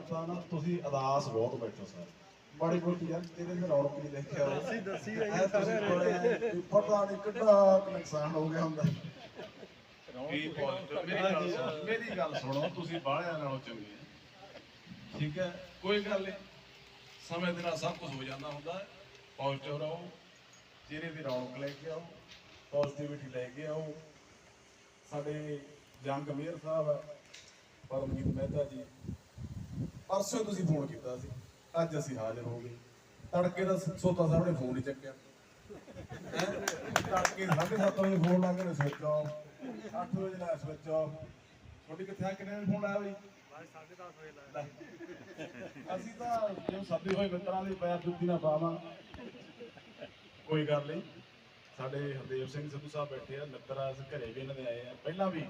ਤਾਂ ਨਾ ਤੁਸੀਂ ਅਦਾਸ ਬਹੁਤ ਬੈਠੋ ਸਰ। ਬੜੀ ਮੋਟੀ ਯਾਰ ਤੇਰੇ ਤੇ ਰੌਣਕ ਨਹੀਂ ਦੇਖਿਆ ਦੱਸੀ- ਦੱਸੀ ਤੁਸੀਂ ਸਾਰਿਆਂ ਨੇ। ਬੜੇ ਵੀ ਪਤਾ ਨਹੀਂ ਕਿੱਡਾ ਨੁਕਸਾਨ ਹੋ ਗਿਆ ਹੁੰਦਾ। ਕੀ ਪੋਜ਼ਿਟਿਵ ਮੇਰੀ ਗੱਲ ਸੁਣੋ ਮੇਰੀ ਗੱਲ ਸੁਣੋ ਤੁਸੀਂ ਬਾਹਲਿਆਂ ਨਾਲੋਂ ਚੰਗੇ ਆ। ਠੀਕ ਹੈ? ਕੋਈ ਗੱਲ ਨਹੀਂ ਸਮੇਂ ਦੇ ਨਾਲ ਸਭ ਕੁਝ ਹੋ ਜਾਂਦਾ ਹੁੰਦਾ। ਹੈ ਪੋਜ਼ਿਟਿਵ ਰਹੋ। ਚਿਹਰੇ ਦੀ ਰੌਣਕ ਲੈ ਕੇ ਆਓ ਪੋਜ਼ਿਟਿਵਿਟੀ ਲੈ ਕੇ ਆਓ। ਸਾਡੇ ਜੰਗ ਮੇਰ ਸਾਹਿਬ ਹੈ ਪਰਮਜੀਤ ਮਹਿਤਾ ਜੀ। ਪਰਸੋਂ ਤੁਸੀਂ ਫੋਨ ਕੀਤਾ ਸੀ। ਅੱਜ ਅਸੀਂ ਹਾਜ਼ਰ ਹੋ ਗਏ। ਤੜਕੇ ਦਾ ਸੋਤਾ ਸਾਹਿਬ ਨੇ ਫੋਨ ਨਹੀਂ ਚੱਕਿਆ। ਹੈਂ? ਤੜਕੇ 7:30 ਵਜੇ ਫੋਨ ਲਾ ਕੇ ਸਵਿਚ ਆਫ 8 ਵਜੇ ਦਾ ਸਵਿਚ ਆਫ ਤੁਹਾਡੀ ਕਿੱਥੇ ਆ? ਕਿੰਨੇ ਫੋਨ ਆਇਆ ਬਈ? ਬਾਈ 10:30 ਵਜੇ ਲਾਇਆ। ਅਸੀਂ ਤਾਂ ਜੋ ਸੱਦੇ ਹੋਏ ਮਿੱਤਰਾਂ ਦੇ ਪੈਰ ਜੁੱਤੀ ਨਾ ਪਾਵਾਂ। ਕੋਈ ਗੱਲ ਨਹੀਂ। ਸਾਡੇ ਹਰਦੇਵ ਸਿੰਘ ਸਿੱਧੂ ਸਾਹਿਬ ਬੈਠੇ ਆ। ਅਸੀਂ ਘਰੇ ਵੀ ਇਹਨਾਂ ਦੇ ਆਏ ਆ। ਪਹਿਲਾਂ ਵੀ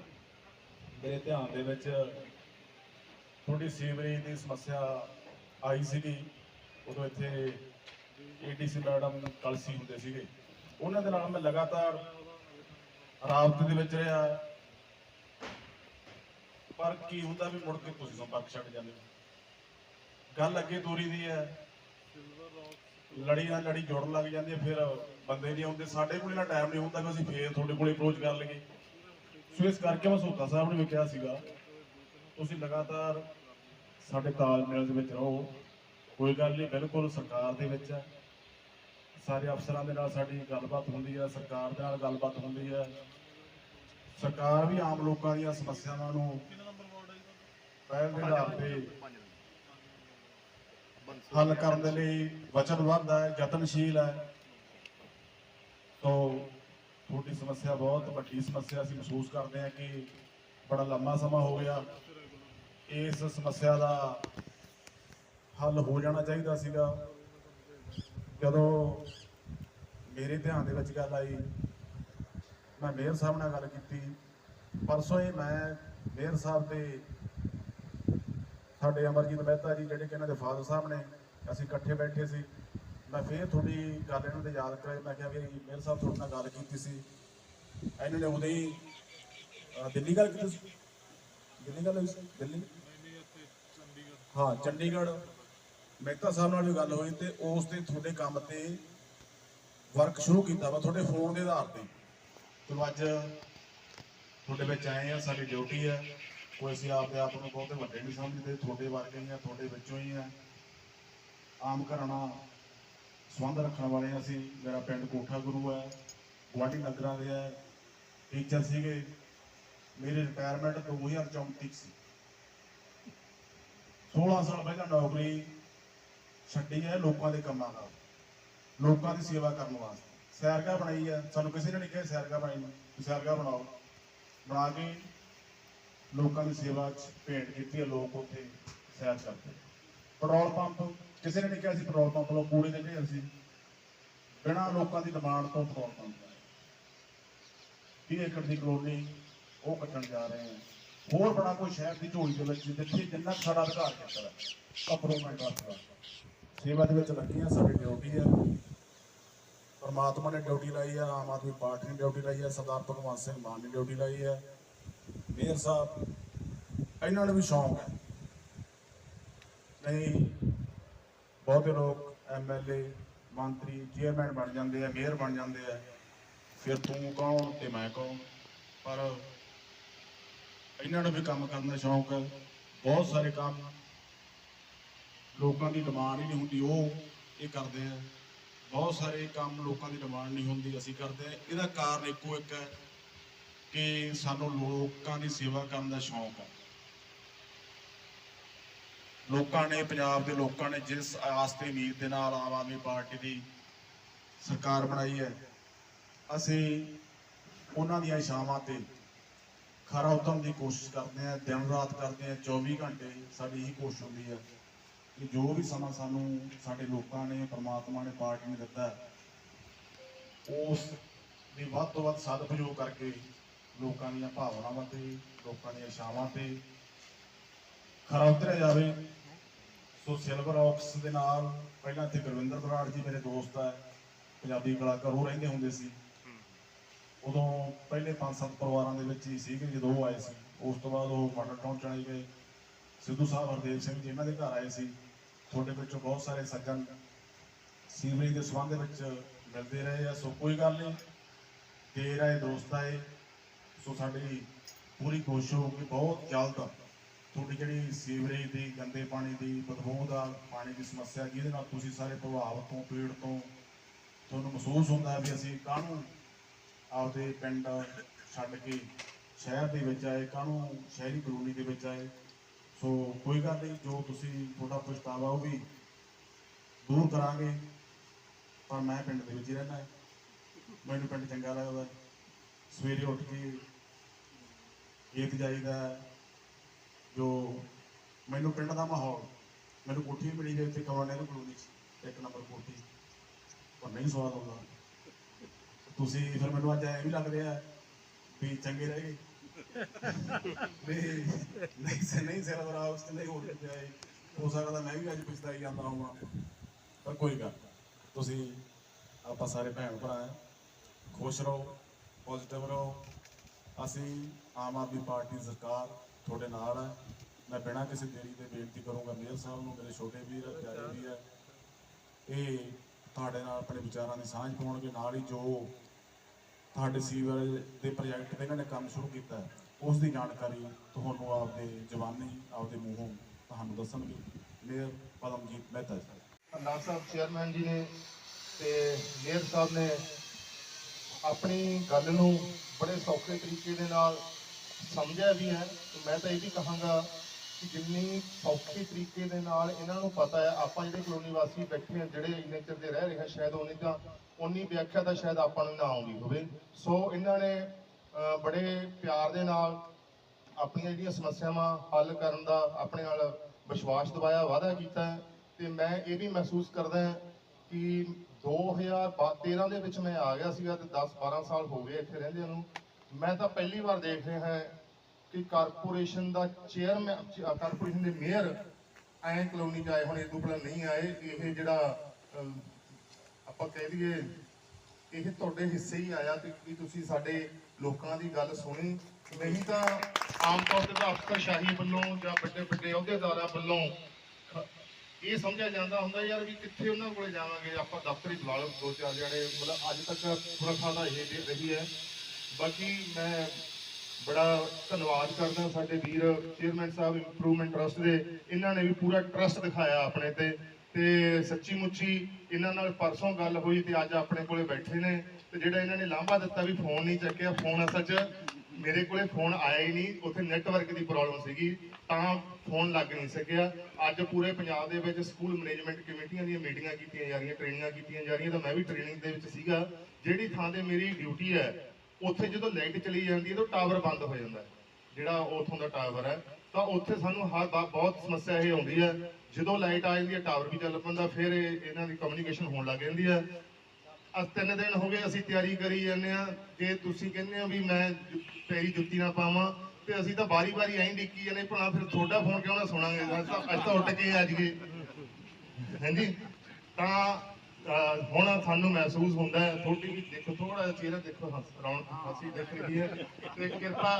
ਮੇਰੇ ਧਿਆਨ ਦੇ ਵਿੱਚ ਤੁਹਾਡੀ ਸੀਵਰੇਜ ਦੀ ਸਮੱਸਿਆ ਆਈ ਸੀਗੀ। ਉਦੋਂ ਇੱਥੇ ਏਡੀਸੀ ਮੈਡਮ ਕਲਸੀ ਹੁੰਦੇ ਸੀਗੇ। ਉਹਨਾਂ ਦੇ ਨਾਲ ਮੈਂ ਲਗਾਤਾਰ ਰਾਬਤੇ ਦੇ ਵਿੱਚ ਰਿਹਾ। ਪਰ ਕੀ ਹੁੰਦਾ ਵੀ ਮੁੜ ਕੇ ਤੁਸੀਂ ਸੰਪਰਕ ਛੱਡ ਜਾਂਦੇ ਹੋ। ਗੱਲ ਅੱਗੇ ਤੋਰੀ ਦੀ ਹੈ। ਲੜੀ ਨਾਲ ਲੜੀ ਜੁੜਨ ਲੱਗ ਜਾਂਦੀ ਹੈ ਫਿਰ ਬੰਦੇ ਨਹੀਂ ਆਉਂਦੇ। ਸਾਡੇ ਕੋਲ ਇਹਨਾਂ ਟਾਈਮ ਨਹੀਂ ਹੁੰਦਾ ਕਿ ਅਸੀਂ ਫੇਰ ਤੁਹਾਡੇ ਕੋਲ ਅਪਰੋਚ ਕਰ ਲਈਏ। ਸੋ ਇਸ ਕਰਕੇ ਮੈਂ ਸੋਤਾ ਸਾਹਿਬ ਨੇ ਵੀ ਕਿਹਾ ਸੀਗਾ, ਤੁਸੀਂ ਲਗਾਤਾਰ ਸਾਡੇ ਤਾਲਮੇਲ ਦੇ ਵਿੱਚ ਰਹੋ। ਕੋਈ ਗੱਲ ਨਹੀਂ, ਬਿਲਕੁਲ ਸਰਕਾਰ ਦੇ ਵਿੱਚ ਹੈ। ਸਾਰੇ ਅਫਸਰਾਂ ਦੇ ਨਾਲ ਸਾਡੀ ਗੱਲਬਾਤ ਹੁੰਦੀ ਹੈ, ਸਰਕਾਰ ਦੇ ਨਾਲ ਗੱਲਬਾਤ ਹੁੰਦੀ ਹੈ। ਸਰਕਾਰ ਵੀ ਆਮ ਲੋਕਾਂ ਦੀਆਂ ਸਮੱਸਿਆਵਾਂ ਨੂੰ ਪਹਿਲ ਦੇ ਆਧਾਰ ਤੇ ਹੱਲ ਕਰਨ ਦੇ ਲਈ ਵਚਨਬੱਧ ਹੈ, ਯਤਨਸ਼ੀਲ ਹੈ। ਸੋ ਤੁਹਾਡੀ ਸਮੱਸਿਆ ਬਹੁਤ ਵੱਡੀ ਸਮੱਸਿਆ ਅਸੀਂ ਮਹਿਸੂਸ ਕਰਦੇ ਹਾਂ ਕਿ ਬੜਾ ਲੰਮਾ ਸਮਾਂ ਹੋ ਗਿਆ। ਇਸ ਸਮੱਸਿਆ ਦਾ ਹੱਲ ਹੋ ਜਾਣਾ ਚਾਹੀਦਾ ਸੀਗਾ। ਜਦੋਂ ਮੇਰੇ ਧਿਆਨ ਦੇ ਵਿੱਚ ਗੱਲ ਆਈ, ਮੈਂ ਮੇਅਰ ਸਾਹਿਬ ਨਾਲ ਗੱਲ ਕੀਤੀ। ਪਰਸੋਂ ਹੀ ਮੈਂ ਮੇਅਰ ਸਾਹਿਬ ਤੇ ਸਾਡੇ ਅਮਰਜੀਤ ਮਹਿਤਾ ਜੀ ਜਿਹੜੇ ਕਿ ਇਹਨਾਂ ਦੇ ਫਾਦਰ ਸਾਹਿਬ ਨੇ, ਅਸੀਂ ਇਕੱਠੇ ਬੈਠੇ ਸੀ। ਮੈਂ ਫੇਰ ਤੁਹਾਡੀ ਗੱਲ ਇਹਨਾਂ ਦੇ ਯਾਦ ਕਰਾਈ। ਮੈਂ ਕਿਹਾ ਵੀ ਮੇਅਰ ਸਾਹਿਬ ਤੁਹਾਡੇ ਨਾਲ ਗੱਲ ਕੀਤੀ ਸੀ। ਇਹਨਾਂ ਨੇ ਉਦੋਂ ਹੀ ਦਿੱਲੀ ਗੱਲ ਕੀਤੀ ਸੀ? ਦਿੱਲੀ ਗੱਲ ਹੋਈ ਸੀ? ਦਿੱਲੀ? ਹਾਂ, ਚੰਡੀਗੜ੍ਹ। ਮਹਿਤਾ ਸਾਹਿਬ ਨਾਲ ਵੀ ਗੱਲ ਹੋਈ ਤੇ ਉਸ ਤੇ ਤੁਹਾਡੇ ਕੰਮ ਤੇ ਵਰਕ ਸ਼ੁਰੂ ਕੀਤਾ ਵਾ, ਤੁਹਾਡੇ ਫੋਨ ਦੇ ਆਧਾਰ ਤੇ। ਚਲੋ ਅੱਜ ਤੁਹਾਡੇ ਵਿੱਚ ਆਏ ਆ, ਸਾਡੀ ਡਿਊਟੀ ਹੈ ਕੋਈ ਅਸੀਂ ਆਪਦੇ ਆਪ ਨੂੰ ਬਹੁਤੇ ਵੱਡੇ ਨਹੀਂ ਸਮਝਦੇ, ਤੁਹਾਡੇ ਵਰਗੇ ਹੀ ਆ, ਤੁਹਾਡੇ ਵਿੱਚੋਂ ਹੀ ਆ। ਆਮ ਘਰਾਣਾ ਸੰਬੰਧ ਰੱਖਣ ਵਾਲੇ ਹਾਂ ਅਸੀਂ। ਮੇਰਾ ਪਿੰਡ ਕੋਠਾ ਗੁਰੂ ਹੈ ਗੁਆਂਢੀ ਨਗਰਾਂ ਦੇ ਹੈ ਟੀਚਰ ਸੀਗੇ। ਮੇਰੀ ਰਿਟਾਇਰਮੈਂਟ 2034 ਸੀ। 16 ਸਾਲ ਪਹਿਲਾਂ ਨੌਕਰੀ ਛੱਡੀ ਹੈ ਲੋਕਾਂ ਦੇ ਕੰਮਾਂ ਨਾਲ, ਲੋਕਾਂ ਦੀ ਸੇਵਾ ਕਰਨ ਵਾਸਤੇ। ਸੈਰਗਾ ਬਣਾਈ ਹੈ, ਸਾਨੂੰ ਕਿਸੇ ਨੇ ਨਹੀਂ ਕਿਹਾ ਸੈਰਗਾ ਬਣਾਈ ਨੂੰ ਸੈਰਗਾ ਬਣਾਓ। ਬਣਾ ਕੇ ਲੋਕਾਂ ਦੀ ਸੇਵਾ 'ਚ ਭੇਟ ਕੀਤੀ ਹੈ, ਲੋਕ ਉੱਥੇ ਸੈਰ ਕਰਦੇ ਪੈਟਰੋਲ ਪੰਪ, ਕਿਸੇ ਨੇ ਨਹੀਂ ਕਿਹਾ ਸੀ ਪੈਟਰੋਲ ਪੰਪ ਲੋ ਕੂੜੇ ਦੇ ਢੇਰ ਸੀ। ਬਿਨਾਂ ਲੋਕਾਂ ਦੀ ਡਿਮਾਂਡ ਤੋਂ ਪੈਟਰੋਲ ਪੰਪ ਲਾਏ 30 ਏਕੜ ਦੀ ਕਲੋਨੀ ਉਹ ਕੱਟਣ ਜਾ ਰਹੇ ਹਾਂ। ਹੋਰ ਬੜਾ ਕੋਈ ਸ਼ਹਿਰ ਦੀ ਝੋਲੀ ਦੇ ਵਿੱਚ, ਜਿੱਥੇ ਜਿੰਨਾ ਸਾਡਾ ਅਧਿਕਾਰ ਖੇਤਰ ਹੈ ਕੰਪਰੋਮਾਈਜ਼ ਵਾਸਤੇ ਸੇਵਾ ਦੇ ਵਿੱਚ ਲੱਗੀ ਲੱਗੀਆਂ ਸਾਡੀ ਡਿਊਟੀ ਹੈ। ਪਰਮਾਤਮਾ ਨੇ ਡਿਊਟੀ ਲਾਈ ਹੈ, ਆਮ ਆਦਮੀ ਪਾਰਟੀ ਨੇ ਡਿਊਟੀ ਲਾਈ ਹੈ, ਸਰਦਾਰ ਭਗਵੰਤ ਸਿੰਘ ਮਾਨ ਨੇ ਡਿਊਟੀ ਲਾਈ ਹੈ। ਮੇਅਰ ਸਾਹਿਬ, ਇਹਨਾਂ ਨੂੰ ਵੀ ਸ਼ੌਂਕ ਹੈ। ਨਹੀਂ, ਬਹੁਤੇ ਲੋਕ ਐਮਐਲਏ ਮੰਤਰੀ, ਚੇਅਰਮੈਨ ਬਣ ਜਾਂਦੇ ਆ, ਮੇਅਰ ਬਣ ਜਾਂਦੇ ਆ। ਫਿਰ ਤੂੰ ਕੌਣ ਤੇ ਮੈਂ ਕੌਣ? ਪਰ ਇਹਨਾਂ ਨੂੰ ਵੀ ਕੰਮ ਕਰਨ ਦਾ ਸ਼ੌਂਕ ਹੈ। ਬਹੁਤ ਸਾਰੇ ਕੰਮ ਲੋਕਾਂ ਦੀ ਡਿਮਾਂਡ ਹੀ ਨਹੀਂ ਹੁੰਦੀ, ਉਹ ਇਹ ਕਰਦੇ ਆ। ਬਹੁਤ ਸਾਰੇ ਕੰਮ ਲੋਕਾਂ ਦੀ ਡਿਮਾਂਡ ਨਹੀਂ ਹੁੰਦੀ, ਅਸੀਂ ਕਰਦੇ ਆ। ਇਹਦਾ ਕਾਰਨ ਇੱਕੋ ਇੱਕ ਹੈ ਕਿ ਸਾਨੂੰ ਲੋਕਾਂ ਦੀ ਸੇਵਾ ਕਰਨ ਦਾ ਸ਼ੌਂਕ ਹੈ ਲੋਕਾਂ ਨੇ, ਪੰਜਾਬ ਦੇ ਲੋਕਾਂ ਨੇ ਜਿਸ ਆਸ ਤੇ ਉਮੀਦ ਦੇ ਨਾਲ ਆਮ ਆਦਮੀ ਪਾਰਟੀ ਦੀ ਸਰਕਾਰ ਬਣਾਈ ਹੈ, ਅਸੀਂ ਉਹਨਾਂ ਦੀਆਂ ਇਸ਼ਾਵਾਂ ਤੇ ਖਰਾ ਉਤਰਨ ਦੀ ਕੋਸ਼ਿਸ਼ ਕਰਦੇ ਹਾਂ ਦਿਨ ਰਾਤ ਕਰਦੇ ਹਾਂ 24 ਘੰਟੇ ਸਾਡੀ ਇਹੀ ਕੋਸ਼ਿਸ਼ ਹੁੰਦੀ ਹੈ ਕਿ ਜੋ ਵੀ ਸਮਾਂ ਸਾਨੂੰ ਸਾਡੇ ਲੋਕਾਂ ਨੇ, ਪਰਮਾਤਮਾ ਨੇ, ਪਾਰਟੀ ਨੇ ਦਿੱਤਾ, ਉਸ ਦੀ ਵੱਧ ਤੋਂ ਵੱਧ ਸਦਉਪਯੋਗ ਕਰਕੇ ਲੋਕਾਂ ਦੀਆਂ ਭਾਵਨਾਵਾਂ ਤੇ, ਲੋਕਾਂ ਦੀਆਂ ਇਸ਼ਾਵਾਂ ਤੇ ਖਰਾ ਉਤਰਿਆ ਜਾਵੇ। ਸੋ ਸਿਲਵਰ ਆਕਸ ਦੇ ਨਾਲ, ਪਹਿਲਾਂ ਇੱਥੇ ਗੁਰਵਿੰਦਰ ਬਰਾੜ ਜੀ ਮੇਰੇ ਦੋਸਤ ਹੈ ਪੰਜਾਬੀ ਕਲਾਕਾਰ, ਉਹ ਰਹਿੰਦੇ ਹੁੰਦੇ ਸੀ। ਉਦੋਂ ਪਹਿਲੇ ਪੰਜ ਸੱਤ ਪਰਿਵਾਰਾਂ ਦੇ ਵਿੱਚ ਹੀ ਸੀਗੇ, ਜਦੋਂ ਉਹ ਆਏ ਸੀ। ਉਸ ਤੋਂ ਬਾਅਦ ਉਹ ਮਾਡਲ ਟਾਊਨ ਚਲੇ ਗਏ। ਸਿੱਧੂ ਸਾਹਿਬ ਹਰਦੇਵ ਸਿੰਘ ਜੀ ਇਹਨਾਂ ਦੇ ਘਰ ਆਏ ਸੀ। ਤੁਹਾਡੇ ਵਿੱਚੋਂ ਬਹੁਤ ਸਾਰੇ ਸੱਜਣ ਸੀਵਰੇਜ ਦੇ ਸੰਬੰਧ ਵਿੱਚ ਮਿਲਦੇ ਰਹੇ ਆ, ਸੋ ਕੋਈ ਗੱਲ ਨਹੀਂ। ਦੇਰ ਆਏ ਦੋਸਤ ਆਏ ਸੋ ਸਾਡੀ ਪੂਰੀ ਕੋਸ਼ਿਸ਼ ਹੋਊਗੀ, ਬਹੁਤ ਜਲਦ ਤੁਹਾਡੀ ਜਿਹੜੀ ਸੀਵਰੇਜ ਦੀ, ਗੰਦੇ ਪਾਣੀ ਦੀ, ਬਦਬੂ ਦਾ, ਪਾਣੀ ਦੀ ਸਮੱਸਿਆ ਜਿਹਦੇ ਨਾਲ ਤੁਸੀਂ ਸਾਰੇ ਪ੍ਰਭਾਵਿਤ ਤੋਂ ਪੀੜ ਤੋਂ ਤੁਹਾਨੂੰ ਮਹਿਸੂਸ ਹੁੰਦਾ ਵੀ ਅਸੀਂ ਕਾਹਨੂੰ ਆਪਦੇ ਪਿੰਡ ਛੱਡ ਕੇ ਸ਼ਹਿਰ ਦੇ ਵਿੱਚ ਆਏ, ਕਾਹਨੂੰ ਸ਼ਹਿਰੀ ਕਲੋਨੀ ਦੇ ਵਿੱਚ ਆਏ। ਸੋ ਕੋਈ ਗੱਲ ਨਹੀਂ, ਜੋ ਤੁਸੀਂ ਤੁਹਾਡਾ ਪਛਤਾਵਾ ਉਹ ਵੀ ਦੂਰ ਕਰਾਂਗੇ। ਪਰ ਮੈਂ ਪਿੰਡ ਦੇ ਵਿੱਚ ਹੀ ਰਹਿਣਾ ਹੈ। ਮੈਨੂੰ ਪਿੰਡ ਚੰਗਾ ਲੱਗਦਾ। ਸਵੇਰੇ ਉੱਠ ਕੇ ਖੇਤ ਜਾਈਦਾ ਜੋ ਮੈਨੂੰ ਪਿੰਡ ਦਾ ਮਾਹੌਲ, ਮੈਨੂੰ ਕੋਠੀ ਮਿਲੀ ਗਈ ਇੱਥੇ ਕਮਰਾ ਨਹਿਰੂ ਕਲੋਨੀ 'ਚ। ਇੱਕ ਨੰਬਰ ਕੋਠੀ। ਪਰ ਨਹੀਂ ਸਵਾਦ ਆਉਂਦਾ। ਤੁਸੀਂ ਫਿਰ ਮੈਨੂੰ ਅੱਜ ਐਂ ਵੀ ਲੱਗ ਰਿਹਾ ਵੀ ਚੰਗੇ ਰਹਿ ਗਏ। ਨਹੀਂ ਨਹੀਂ ਸੇ ਨਹੀਂ ਸੇ ਲਗ ਉਸ ਤੇ ਨਹੀਂ ਹੋ। ਰਿਹਾ ਹੋ ਸਕਦਾ ਮੈਂ ਵੀ ਅੱਜ ਪਛਤਾਈ ਜਾਂਦਾ ਹੋਵਾਂ। ਪਰ ਕੋਈ ਗੱਲ ਨਹੀਂ। ਤੁਸੀਂ, ਆਪਾਂ ਸਾਰੇ ਭੈਣ ਭਰਾ ਹਾਂ। ਖੁਸ਼ ਰਹੋ ਪੋਜ਼ਿਟਿਵ ਰਹੋ। ਅਸੀਂ ਆਮ ਆਦਮੀ ਪਾਰਟੀ ਸਰਕਾਰ ਤੁਹਾਡੇ ਨਾਲ ਹੈ। ਮੈਂ ਬਿਨਾਂ ਕਿਸੇ ਦੇਰੀ ਦੇ ਬੇਨਤੀ ਕਰੂੰਗਾ ਮੇਅਰ ਸਾਹਿਬ ਨੂੰ, ਮੇਰੇ ਛੋਟੇ ਵੀਰ, ਪਿਆਰੇ ਵੀਰ। ਹੈ ਇਹ ਤੁਹਾਡੇ ਨਾਲ ਆਪਣੇ ਵਿਚਾਰਾਂ ਦੀ ਸਾਂਝ ਪਾਉਣਗੇ, ਨਾਲ ਹੀ ਜੋ ਤੁਹਾਡੇ ਸੀਵਰੇਜ ਦੇ ਪ੍ਰੋਜੈਕਟ ਤੇ ਇਹਨਾਂ ਨੇ ਕੰਮ ਸ਼ੁਰੂ ਕੀਤਾ। ਉਸ ਦੀ ਜਾਣਕਾਰੀ ਤੁਹਾਨੂੰ ਆਪਦੇ ਜਵਾਨੀ, ਆਪਦੇ ਮੂੰਹੋਂ ਤੁਹਾਨੂੰ ਦੱਸਣਗੇ। ਮੇਅਰ ਪਦਮਜੀਤ ਮਹਿਤਾ ਜੀ। ਅਨਾਜ ਸਾਹਿਬ, ਚੇਅਰਮੈਨ ਜੀ ਨੇ ਤੇ ਮੇਅਰ ਸਾਹਿਬ ਨੇ ਆਪਣੀ ਗੱਲ ਨੂੰ ਬੜੇ ਸੌਖੇ ਤਰੀਕੇ ਦੇ ਨਾਲ ਸਮਝਿਆ ਵੀ ਹੈ। ਮੈਂ ਤਾਂ ਇਹ ਵੀ ਕਹਾਂਗਾ ਕਿ ਜਿੰਨੀ ਸੌਖੇ ਤਰੀਕੇ ਦੇ ਨਾਲ ਇਹਨਾਂ ਨੂੰ ਪਤਾ ਹੈ, ਆਪਾਂ ਜਿਹੜੇ ਕਲੋਨੀ ਵਾਸੀ ਬੈਠੇ ਆ ਜਿਹੜੇ ਇੰਨੇ ਚਿਰ ਦੇ ਰਹਿ ਰਹੇ ਆ ਸ਼ਾਇਦ ਉਨੀ ਤਾਂ ਉਨੀ ਵਿਆਖਿਆ ਤਾਂ ਸ਼ਾਇਦ ਆਪਾਂ ਨੂੰ ਨਾ ਆਉਂਦੀ ਹੋਵੇ। ਸੋ ਇਹਨਾਂ ਨੇ ਬੜੇ ਪਿਆਰ ਦੇ ਨਾਲ ਆਪਣੀਆਂ ਜਿਹੜੀਆਂ ਸਮੱਸਿਆਵਾਂ ਹੱਲ ਕਰਨ ਦਾ ਆਪਣੇ ਨਾਲ ਵਿਸ਼ਵਾਸ ਦਿਵਾਇਆ, ਵਾਅਦਾ ਕੀਤਾ ਹੈ। ਤੇ ਮੈਂ ਇਹ ਵੀ ਮਹਿਸੂਸ ਕਰਦਾ ਹਾਂ ਕਿ 2013 ਦੇ ਵਿੱਚ ਮੈਂ ਆ ਗਿਆ ਸੀਗਾ ਤੇ 10 12 ਸਾਲ ਹੋ ਗਏ ਇੱਥੇ ਰਹਿੰਦਿਆਂ ਨੂੰ। ਮੈਂ ਤਾਂ ਪਹਿਲੀ ਵਾਰ ਦੇਖ ਰਿਹਾ ਹਾਂ ਕਿ ਕਾਰਪੋਰੇਸ਼ਨ ਦਾ ਚੇਅਰਮੈਨ ਕਾਰਪੋਰੇਸ਼ਨ ਦੇ ਮੇਅਰ ਐਂ ਕਲੋਨੀ ਚ ਆਏ ਹੁਣ ਇਹ ਤੋਂ ਨਹੀਂ ਆਏ। ਇਹ ਜਿਹੜਾ ਆਪਾਂ ਕਹਿ ਦਈਏ ਇਹ ਤੁਹਾਡੇ ਹਿੱਸੇ ਹੀ ਆਇਆ ਕਿ ਤੁਸੀਂ ਸਾਡੇ ਲੋਕਾਂ ਦੀ ਗੱਲ ਸੁਣੀ? ਨਹੀਂ ਤਾਂ ਆਮ ਤੌਰ ਤੇ ਤਾਂ ਅਫਸਰਸ਼ਾਹੀ ਵੱਲੋਂ ਜਾਂ ਵੱਡੇ ਵੱਡੇ ਅਹੁਦੇਦਾਰਾਂ ਵੱਲੋਂ ਇਹ ਸਮਝਿਆ ਜਾਂਦਾ ਹੁੰਦਾ ਯਾਰ ਵੀ ਕਿੱਥੇ ਉਹਨਾਂ ਕੋਲੇ ਜਾਵਾਂਗੇ, ਆਪਾਂ ਦਫ਼ਤਰ ਬੁਲਾ ਲਓ, ਦੋ ਚਾਰ ਜਣੇ। ਮਤਲਬ ਅੱਜ ਤੱਕ ਪੂਰਾ ਖਾਣਾ ਇਹ ਰਹੀ ਹੈ। ਬਾਕੀ ਮੈਂ ਬੜਾ ਧੰਨਵਾਦ ਕਰਦਾ ਸਾਡੇ ਵੀਰ ਚੇਅਰਮੈਨ ਸਾਹਿਬ ਇੰਪਰੂਵਮੈਂਟ ਟਰਸਟ ਦੇ। ਇਹਨਾਂ ਨੇ ਵੀ ਪੂਰਾ ਟਰਸਟ ਦਿਖਾਇਆ ਆਪਣੇ ਤੇ। ਤੇ ਸੱਚੀ ਮੁੱਚੀ ਇਹਨਾਂ ਨਾਲ ਪਰਸੋਂ ਗੱਲ ਹੋਈ ਤੇ ਅੱਜ ਆਪਣੇ ਕੋਲੇ ਬੈਠੇ ਨੇ। ਤੇ ਜਿਹੜਾ ਇਹਨਾਂ ਨੇ ਲਾਂਭਾ ਦਿੱਤਾ ਵੀ ਫੋਨ ਨਹੀਂ ਚੱਕਿਆ ਫੋਨ ਅਸਲ 'ਚ ਮੇਰੇ ਕੋਲੇ ਫੋਨ ਆਇਆ ਹੀ ਨਹੀਂ। ਉੱਥੇ ਨੈਟਵਰਕ ਦੀ ਪ੍ਰੋਬਲਮ ਸੀਗੀ, ਤਾਂ ਫੋਨ ਲੱਗ ਨਹੀਂ ਸਕਿਆ। ਅੱਜ ਪੂਰੇ ਪੰਜਾਬ ਦੇ ਵਿੱਚ ਸਕੂਲ ਮੈਨੇਜਮੈਂਟ ਕਮੇਟੀਆਂ ਦੀਆਂ ਮੀਟਿੰਗਾਂ ਕੀਤੀਆਂ ਜਾ ਰਹੀਆਂ ਟ੍ਰੇਨਿੰਗਾਂ ਕੀਤੀਆਂ ਜਾ ਰਹੀਆਂ। ਤਾਂ ਮੈਂ ਵੀ ਟ੍ਰੇਨਿੰਗ ਦੇ ਵਿੱਚ ਸੀਗਾ। ਜਿਹੜੀ ਥਾਂ ਤੇ ਮੇਰੀ ਡਿਊਟੀ ਹੈ ਉੱਥੇ ਜਦੋਂ ਲਾਈਟ ਚਲੀ ਜਾਂਦੀ ਹੈ ਤਾਂ ਟਾਵਰ ਬੰਦ ਹੋ ਜਾਂਦਾ ਹੈ। ਜਿਹੜਾ ਉਥੋਂ ਦਾ ਟਾਵਰ ਹੈ, ਤਾਂ ਉੱਥੇ ਸਾਨੂੰ ਹਰ ਬਹੁਤ ਸਮੱਸਿਆ ਇਹ ਆਉਂਦੀ ਹੈ। ਜਦੋਂ ਲਾਈਟ ਆ ਜਾਂਦੀ ਹੈ, ਟਾਵਰ ਵੀ ਚੱਲ ਪੈਂਦਾ, ਫਿਰ ਇਹਨਾਂ ਦੀ ਕਮਿਊਨੀਕੇਸ਼ਨ ਹੋਣ ਲੱਗ ਜਾਂਦੀ ਹੈ। ਅੱਜ ਤਿੰਨ ਦਿਨ ਹੋ ਗਏ, ਅਸੀਂ ਤਿਆਰੀ ਕਰੀ ਜਾਂਦੇ ਆ ਜੇ ਤੁਸੀਂ ਕਹਿੰਦੇ ਹੋ ਵੀ ਮੈਂ ਜੁ- ਪੈਰੀ ਜੁੱਤੀ ਨਾ ਪਾਵਾਂ, ਤੇ ਅਸੀਂ ਤਾਂ ਬਾਰੀ-ਬਾਰੀ ਐਂ ਡਿੱਕੀ ਜਾਂਦੇ, ਭਲਾ ਫਿਰ ਤੁਹਾਡਾ ਫੋਨ ਕਿਉਂ ਨਾ ਸੁਣਾਂਗੇ? ਅੱਜ ਤਾਂ, ਅੱਜ ਉੱਠ ਕੇ ਆ ਜਾਈਏ। ਹਾਂਜੀ? ਤਾਂ ਹੁਣ ਸਾਨੂੰ ਮਹਿਸੂਸ ਹੁੰਦਾ ਹੈ। ਤੁਹਾਡੀ ਵੀ ਦੇਖੋ ਥੋੜਾ ਚਿਹਰਾ ਦੇਖੋ, ਹੱਸ ਰੌਣਕ ਹੱਸੀ ਦਿਖ ਰਹੀ ਹੈ। ਤੇ ਕਿਰਪਾ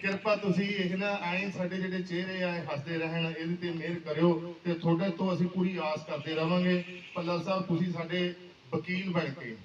ਕਿਰਪਾ ਤੁਸੀਂ ਇਹ ਨਾ ਐਂ ਸਾਡੇ ਜਿਹੜੇ ਚਿਹਰੇ ਆ ਹੱਸਦੇ ਰਹਿਣ, ਇਹਦੇ ਤੇ ਮਿਹਰ ਕਰਿਓ ਤੇ ਤੁਹਾਡੇ ਤੋਂ ਅਸੀਂ ਪੂਰੀ ਆਸ ਕਰਦੇ ਰਵਾਂਗੇ। ਪੱਲਾ ਸਾਹਿਬ, ਤੁਸੀਂ ਸਾਡੇ ਵਕੀਲ ਬਣ ਕੇ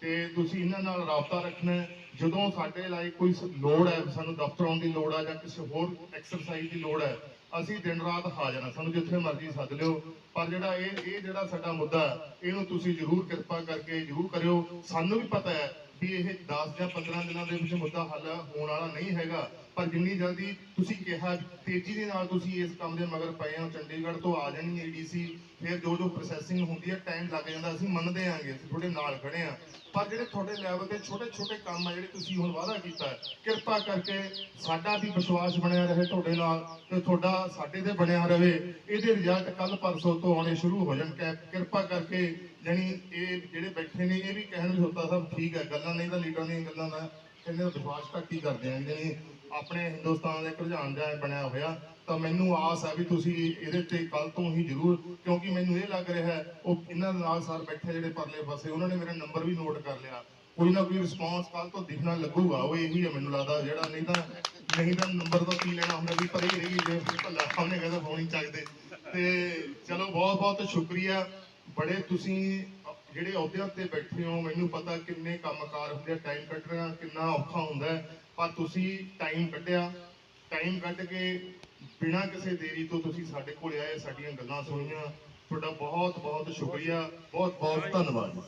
ਤੇ ਤੁਸੀਂ ਇਹਨਾਂ ਨਾਲ ਰਾਬਤਾ ਰੱਖਣਾ ਜਦੋਂ ਸਾਡੇ ਲਈ ਕੋਈ ਲੋੜ ਹੈ, ਸਾਨੂੰ ਦਫ਼ਤਰ ਆਉਣ ਦੀ ਲੋੜ ਹੈ ਜਾਂ ਕਿਸੇ ਹੋਰ ਐਕਸਰਸਾਈਜ਼ ਦੀ ਲੋੜ ਹੈ ਅਸੀਂ ਦਿਨ ਰਾਤ ਹਾਜ਼ਰ ਹਾਂ। ਸਾਨੂੰ ਜਿੱਥੇ ਮਰਜ਼ੀ ਸੱਦ ਲਿਓ। ਪਰ ਜਿਹੜਾ ਇਹ ਇਹ ਜਿਹੜਾ ਸਾਡਾ ਮੁੱਦਾ ਇਹਨੂੰ ਤੁਸੀਂ ਜ਼ਰੂਰ ਕਿਰਪਾ ਕਰਕੇ ਜ਼ਰੂਰ ਕਰਿਓ। ਸਾਨੂੰ ਵੀ ਪਤਾ ਹੈ ਵੀ ਇਹ 10 ਜਾਂ 15 ਦਿਨਾਂ ਦੇ ਵਿੱਚ ਮੁੱਦਾ ਹੱਲ ਹੋਣ ਵਾਲਾ ਨਹੀਂ ਹੈਗਾ। ਪਰ ਜਿੰਨੀ ਜਲਦੀ ਤੁਸੀਂ ਕਿਹਾ, ਤੇਜ਼ੀ ਦੇ ਨਾਲ ਤੁਸੀਂ ਇਸ ਕੰਮ ਦੇ ਮਗਰ ਪਏ ਹੋ, ਚੰਡੀਗੜ੍ਹ ਤੋਂ ਆ ਜਾਣੀ ਏਡੀਸੀ ਫਿਰ ਜੋ ਜੋ ਪ੍ਰੋਸੈਸਿੰਗ ਹੁੰਦੀ ਹੈ ਟਾਈਮ ਲੱਗ ਜਾਂਦਾ, ਅਸੀਂ ਮੰਨਦੇ ਆਂਗੇ ਅਸੀਂ ਤੁਹਾਡੇ ਨਾਲ ਖੜੇ ਆਂ ਪਰ ਜਿਹੜੇ ਤੁਹਾਡੇ ਲੈਵਲ ਤੇ ਛੋਟੇ ਛੋਟੇ ਕੰਮ ਆ, ਜਿਹੜੇ ਤੁਸੀਂ ਹੁਣ ਵਾਅਦਾ ਕੀਤਾ, ਕਿਰਪਾ ਕਰਕੇ ਸਾਡਾ ਵੀ ਵਿਸ਼ਵਾਸ ਬਣਿਆ ਰਹੇ ਤੁਹਾਡੇ ਨਾਲ ਤੇ ਤੁਹਾਡਾ ਸਾਡੇ ਤੇ ਬਣਿਆ ਰਹੇ। ਇਹਦੇ ਰਿਜ਼ਲਟ ਕੱਲ ਪਰਸੋਂ ਤੋਂ ਆਉਣੇ ਸ਼ੁਰੂ ਹੋ ਜਾਣ ਕਿ- ਕਿਰਪਾ ਕਰਕੇ ਜਾਣੀ ਇਹ ਜਿਹੜੇ ਬੈਠੇ ਨੇ, ਇਹ ਵੀ ਕਹਿਣ ਵੀ ਹੁੰਦਾ ਸਭ ਠੀਕ ਹੈ, ਗੱਲਾਂ ਨਹੀਂ ਤਾਂ ਲੀਡਰਾਂ ਦੀਆਂ ਗੱਲਾਂ ਦਾ ਕਹਿੰਦੇ ਵਿਸ਼ਵਾਸ ਘੱਟ ਹੀ ਕਰਦੇ ਆਂ ਜਾਣੀ ਆਪਣੇ ਹਿੰਦੁਸਤਾਨ ਦੇ ਇੱਕ ਰੁਝਾਨ ਜਿਹਾ ਬਣਿਆ ਹੋਇਆ, ਤਾਂ ਮੈਨੂੰ ਆਸ ਹੈ ਵੀ ਤੁਸੀਂ ਇਹਦੇ ਤੇ ਕੱਲ ਤੋਂ ਹੀ ਜ਼ਰੂਰ, ਕਿਉਂਕਿ ਮੈਨੂੰ ਇਹ ਲੱਗ ਰਿਹਾ ਹੈ, ਉਹ ਇਹਨਾਂ ਨਾਲ ਸਰ ਬੈਠੇ ਜਿਹੜੇ ਪਰਲੇ ਪਾਸੇ, ਉਹਨਾਂ ਨੇ ਮੇਰਾ ਨੰਬਰ ਵੀ ਨੋਟ ਕਰ ਲਿਆ। ਕੋਈ ਨਾ ਕੋਈ ਰਿਸਪੌਂਸ ਕੱਲ ਤੋਂ ਦਿਖਣਾ ਲੱਗੂਗਾ, ਉਹ ਇਹੀ ਹੈ ਮੈਨੂੰ ਲੱਗਦਾ, ਜਿਹੜਾ ਨਹੀਂ ਤਾਂ ਨਹੀਂ ਤਾਂ ਨੰਬਰ ਤੋਂ ਕੀ ਲੈਣਾ ਹੁੰਦਾ, ਵੀ ਪਰੇ ਹੀ ਰਹੀ ਜੇ ਭੱਲਾ ਸਾਹਮਣੇ ਕਹਿੰਦਾ ਫੋਨ ਹੀ ਚੱਕਦੇ। ਤੇ ਚਲੋ ਬਹੁਤ ਬਹੁਤ ਸ਼ੁਕਰੀਆ। ਬੜੇ ਤੁਸੀਂ ਜਿਹੜੇ ਅਹੁਦਿਆਂ ਤੇ ਬੈਠੇ ਹੋ, ਮੈਨੂੰ ਪਤਾ ਕਿੰਨੇ ਕੰਮਕਾਰ ਹੁੰਦੇ ਆ ਟਾਈਮ ਕੱਢਣਾ ਕਿੰਨਾ ਔਖਾ ਹੁੰਦਾ ਹੈ। ਪਰ ਤੁਸੀਂ ਟਾਈਮ ਕੱਢਿਆ। ਟਾਈਮ ਕੱਢ ਕੇ ਬਿਨਾਂ ਕਿਸੇ ਦੇਰੀ ਤੋਂ ਤੁਸੀਂ ਸਾਡੇ ਕੋਲ ਆਏ ਸਾਡੀਆਂ ਗੱਲਾਂ ਸੁਣੀਆਂ। ਤੁਹਾਡਾ ਬਹੁਤ ਬਹੁਤ ਸ਼ੁਕਰੀਆ ਬਹੁਤ ਬਹੁਤ ਧੰਨਵਾਦ।